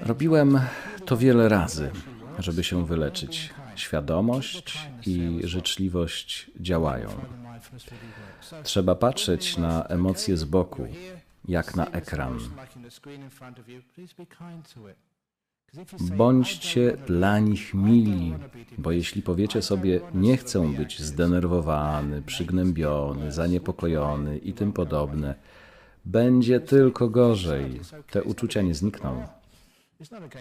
Robiłem to wiele razy, żeby się wyleczyć. Świadomość i życzliwość działają. Trzeba patrzeć na emocje z boku, jak na ekran. Bądźcie dla nich mili, bo jeśli powiecie sobie, nie chcę być zdenerwowany, przygnębiony, zaniepokojony i tym podobne, będzie tylko gorzej. Te uczucia nie znikną.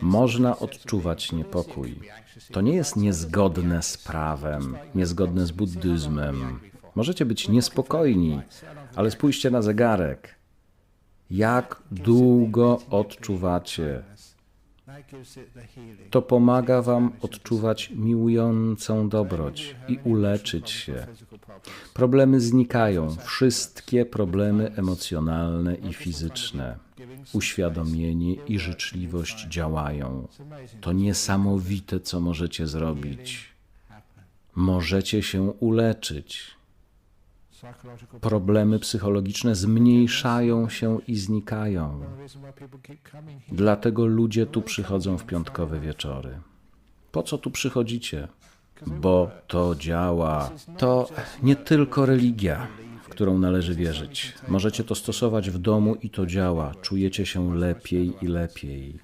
Można odczuwać niepokój. To nie jest niezgodne z prawem, niezgodne z buddyzmem. Możecie być niespokojni, ale spójrzcie na zegarek. Jak długo odczuwacie? To pomaga Wam odczuwać miłującą dobroć i uleczyć się. Problemy znikają, wszystkie problemy emocjonalne i fizyczne. Uświadomienie i życzliwość działają. To niesamowite, co możecie zrobić. Możecie się uleczyć. Problemy psychologiczne zmniejszają się i znikają. Dlatego ludzie tu przychodzą w piątkowe wieczory. Po co tu przychodzicie? Bo to działa. To nie tylko religia, w którą należy wierzyć. Możecie to stosować w domu i to działa. Czujecie się lepiej i lepiej.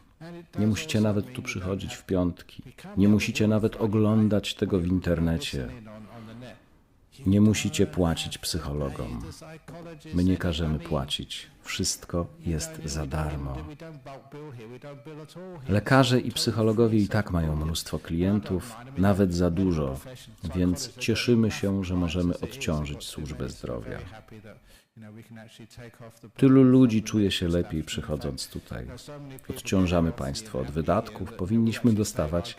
Nie musicie nawet tu przychodzić w piątki. Nie musicie nawet oglądać tego w internecie. Nie musicie płacić psychologom. My nie każemy płacić. Wszystko jest za darmo. Lekarze i psychologowie i tak mają mnóstwo klientów, nawet za dużo, więc cieszymy się, że możemy odciążyć służbę zdrowia. Tylu ludzi czuje się lepiej przychodząc tutaj. Odciążamy państwo od wydatków, powinniśmy dostawać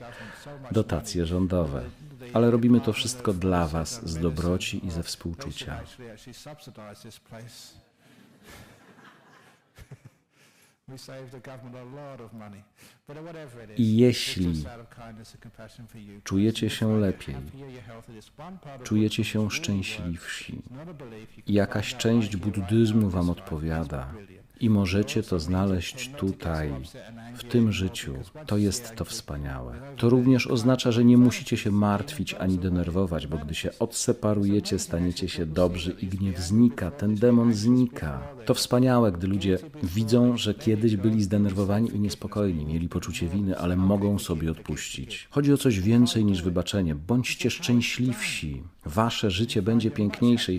dotacje rządowe. Ale robimy to wszystko dla Was z dobroci i ze współczucia. I jeśli czujecie się lepiej, czujecie się szczęśliwsi jakaś część buddyzmu Wam odpowiada, i możecie to znaleźć tutaj, w tym życiu. To jest to wspaniałe. To również oznacza, że nie musicie się martwić ani denerwować, bo gdy się odseparujecie, staniecie się dobrzy i gniew znika, ten demon znika. To wspaniałe, gdy ludzie widzą, że kiedyś byli zdenerwowani i niespokojni, mieli poczucie winy, ale mogą sobie odpuścić. Chodzi o coś więcej niż wybaczenie. Bądźcie szczęśliwsi. Wasze życie będzie piękniejsze i